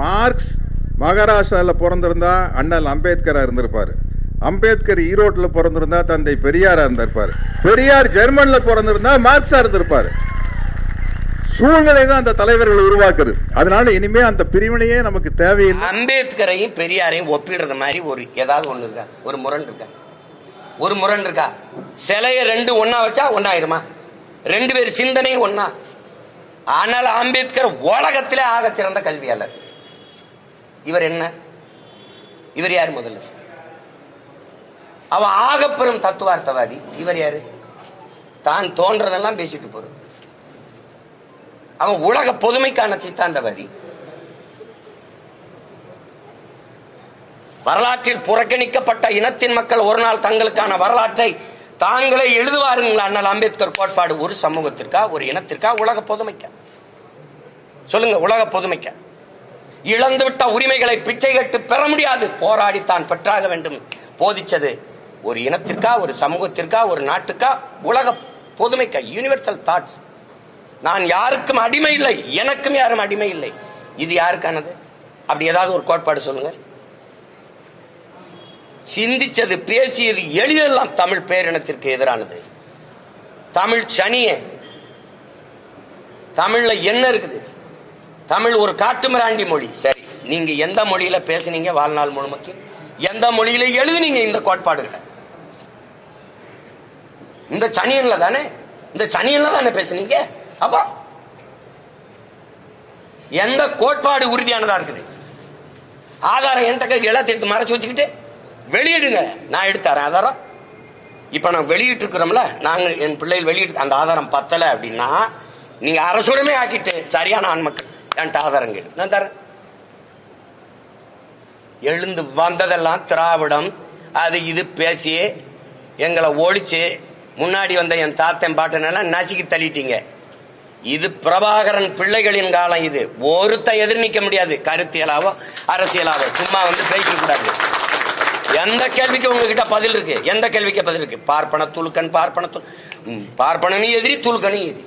Marks மகாராஷ்டிராவில் பிறந்திருந்தா அண்ணல் அம்பேத்கராக இருந்திருப்பார். அம்பேத்கர் ஈரோட்டில் பிறந்திருந்தா தந்தை பெரியாராக இருந்திருப்பார். பெரியார் ஜெர்மனில் பிறந்திருந்தா மார்க்ஸாக இருந்திருப்பார். சூழ்நிலை தான் அந்த தலைவர்கள் உருவாக்குது. அதனால இனிமே அந்த பிரிவினையே நமக்கு தேவையில்லை. அம்பேத்கரையும் பெரியாரையும் ஒப்பிடுறது மாதிரி ஒரு ஏதாவது ஒன்று இருக்கா? ஒரு முரண் இருக்கா? ஒரு முரண் இருக்கா? சிலையை ரெண்டு ஒன்னா வச்சா ஒன்னாயிருமா ரெண்டு பேர் சிந்தனையும் ஒன்னா ஆனால் அம்பேத்கர் உலகத்திலே ஆக சிறந்த கல்வியாளர். இவர் என்ன? இவர் யார் முதல்ல? அவன் ஆகப்பெரும் தத்துவார்த்தவாதி. இவர் யாரு? தான் தோன்றதெல்லாம் பேசிட்டு போறது. அவன் உலக பொதுமைக்கான சித்தாந்தவாதி. வரலாற்றில் புறக்கணிக்கப்பட்ட இனத்தின் மக்கள் ஒரு நாள் தங்களுக்கான வரலாற்றை தாங்களே எழுதுவாருங்களா அண்ணல் அம்பேத்கர் கோட்பாடு? ஒரு சமூகத்திற்கா ஒரு இனத்திற்கா உலக பொதுமைக்கா? சொல்லுங்க உலக பொதுமைக்கா. இழந்துவிட்ட உரிமைகளை பிச்சை கட்டு பெற முடியாது. போராடி தான் பெற்றாக வேண்டும். போதிச்சது ஒரு இனத்திற்கா ஒரு சமூகத்திற்கா ஒரு நாட்டுக்கா உலக பொதுமைக்கா யூனிவர்சல் தாட்ஸ் நான் யாருக்கும் அடிமை இல்லை. எனக்கும் யாரும் அடிமை இல்லை. இது யாருக்கானது? அப்படி ஏதாவது ஒரு கோட்பாடு சொல்லுங்க சிந்திச்சது பேசியது எளிதெல்லாம் தமிழ் பேரினத்திற்கு எதிரானது. தமிழ் சனிய தமிழ்ல என்ன இருக்குது? தமிழ் ஒரு காட்டுமிராண்டி மொழி. சரி நீங்க எந்த மொழியில பேசுனீங்க? வாழ்நாள் முழுமைக்கு எந்த மொழியில எழுதுனீங்க இந்த கோட்பாடுகளை? இந்த சனியன்ல தானே? இந்த சனியன்ல தானே பேசுனீங்க? அப்போ. எந்த கோட்பாடு உறுதியானதா இருக்குது? ஆதாரம் என்கிட்ட கை எல்லாத்தையும் எடுத்து மறைச்சு வச்சுக்கிட்டு வெளியிடுங்க. நான் எடுத்து ஆதாரம்? இப்ப நான் வெளியிட்டு இருக்கிறோம்ல நாங்க என் பிள்ளைகள் வெளியிட்டு அந்த ஆதாரம் பத்தல அப்படின்னா நீங்க அரசுடமே ஆக்கிட்டு சரியான ஆண் மக்கள். என்கிட்ட ஆதாரம் கேடு நான் தரேன் எழுந்து வந்ததெல்லாம் திராவிடம் அது இது பேசி எங்களை ஒழிச்சு முன்னாடி வந்த என் தாத்தன் பாட்டனெல்லாம் நசுக்கி தள்ளிட்டீங்க இது பிரபாகரன் பிள்ளைகளின் காலம் இது ஒருத்த எதிர் நிற்க முடியாது கருத்தியலாவோ அரசியலாவோ சும்மா வந்து பேசிக்க கூடாது எந்த கேள்விக்கு உங்ககிட்ட பதில் இருக்கு எந்த கேள்விக்கு பதில் இருக்கு பார்ப்பன துலுக்கன் பார்ப்பன துல் ம், பார்ப்பனனும் எதிரி துலுக்கனும் எதிரி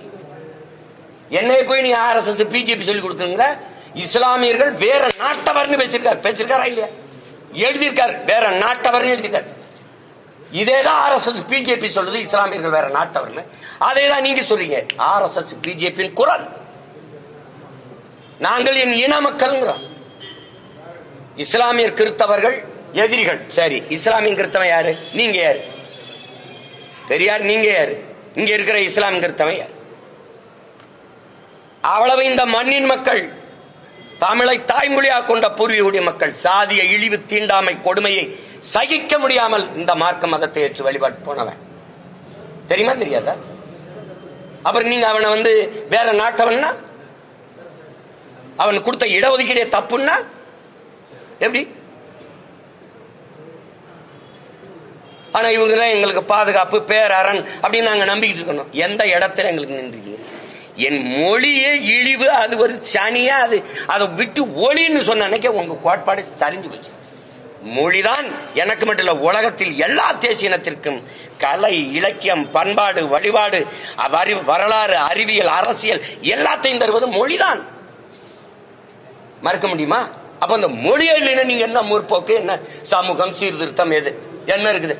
என்னை போய் நீ ஆர்எஸ்எஸ் பிஜேபி சொல்லி கொடுக்குங்க இஸ்லாமியர்கள் வேற நாட்டவர்னு பேசியிருக்காரு. பேசியிருக்காரா இல்லையா? எழுதியிருக்காரு. வேற நாட்டவர்னு எழுதியிருக்காரு. இதேதான் எஸ் பிஜேபி சொல்றது இஸ்லாமியர்கள் வேற நாட்டவர்னு. அதே தான் நீங்க சொல்றீங்க. ஆர்எஸ்எஸ் பிஜேபியின் குரல். நாங்கள் என் இன மக்கள்ங்கிறோம் இஸ்லாமியர் கிறித்தவர்கள் எதிரிகள். சரி இஸ்லாமிய கிறித்தவன் யாரு? நீங்க யாரு? பெரியார் நீங்க யாரு? இங்க இருக்கிற இஸ்லாம் கிறித்தவன் யாரு? அவ்வளவு இந்த மண்ணின் மக்கள் தமிழை தாய்மொழியாக கொண்ட பூர்வீகுடைய மக்கள் சாதிய இழிவு தீண்டாமை கொடுமையை சகிக்க முடியாமல் இந்த மார்க்க மதத்தை ஏற்று வழிபாட்டு போனவன். தெரியுமா தெரியாதா? அப்புறம் நீங்க அவனை வந்து வேற நாட்டவன்னா? அவன் கொடுத்த இடஒதுக்கீடே தப்புன்னா? எப்படி? ஆனா இவங்க தான் எங்களுக்கு பாதுகாப்பு பேரரண் அப்படின்னு நாங்க நம்பிக்கிட்டு இருக்கணும். எந்த இடத்துல எங்களுக்கு நின்றீங்க என் மொழியே இழிவு அது ஒரு சனியா அது அதை விட்டு ஒளின்னு சொன்ன அன்னைக்கே உங்க கோட்பாடு தெரிஞ்சு போச்சு. மொழிதான் எனக்கு மட்டும் இல்ல உலகத்தில் எல்லா தேசிய இனத்திற்கும் கலை இலக்கியம் பண்பாடு வழிபாடு அவரி வரலாறு அறிவியல் அரசியல் எல்லாத்தையும் தருவது மொழிதான். மறக்க முடியுமா? அப்ப அந்த மொழியே இல்லைன்னா நீங்க என்ன முற்போக்கு? என்ன சமூகம் சீர்திருத்தம் எது? என்ன இருக்குது?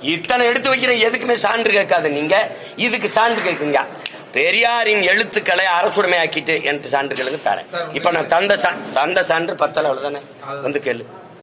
இத்தனை எடுத்து வைக்கிற எதுக்குமே சான்று கேட்காது நீங்க. இதுக்கு சான்று கேட்குங்க. பெரியாரின் எழுத்துக்களை அரசுடைமை ஆக்கிட்டு எனக்கு சான்றுகளுக்கு தரேன். இப்ப நான் தந்த சா- தந்த சான்று பத்தல அவ்வளவுதானே? வந்து கேளு.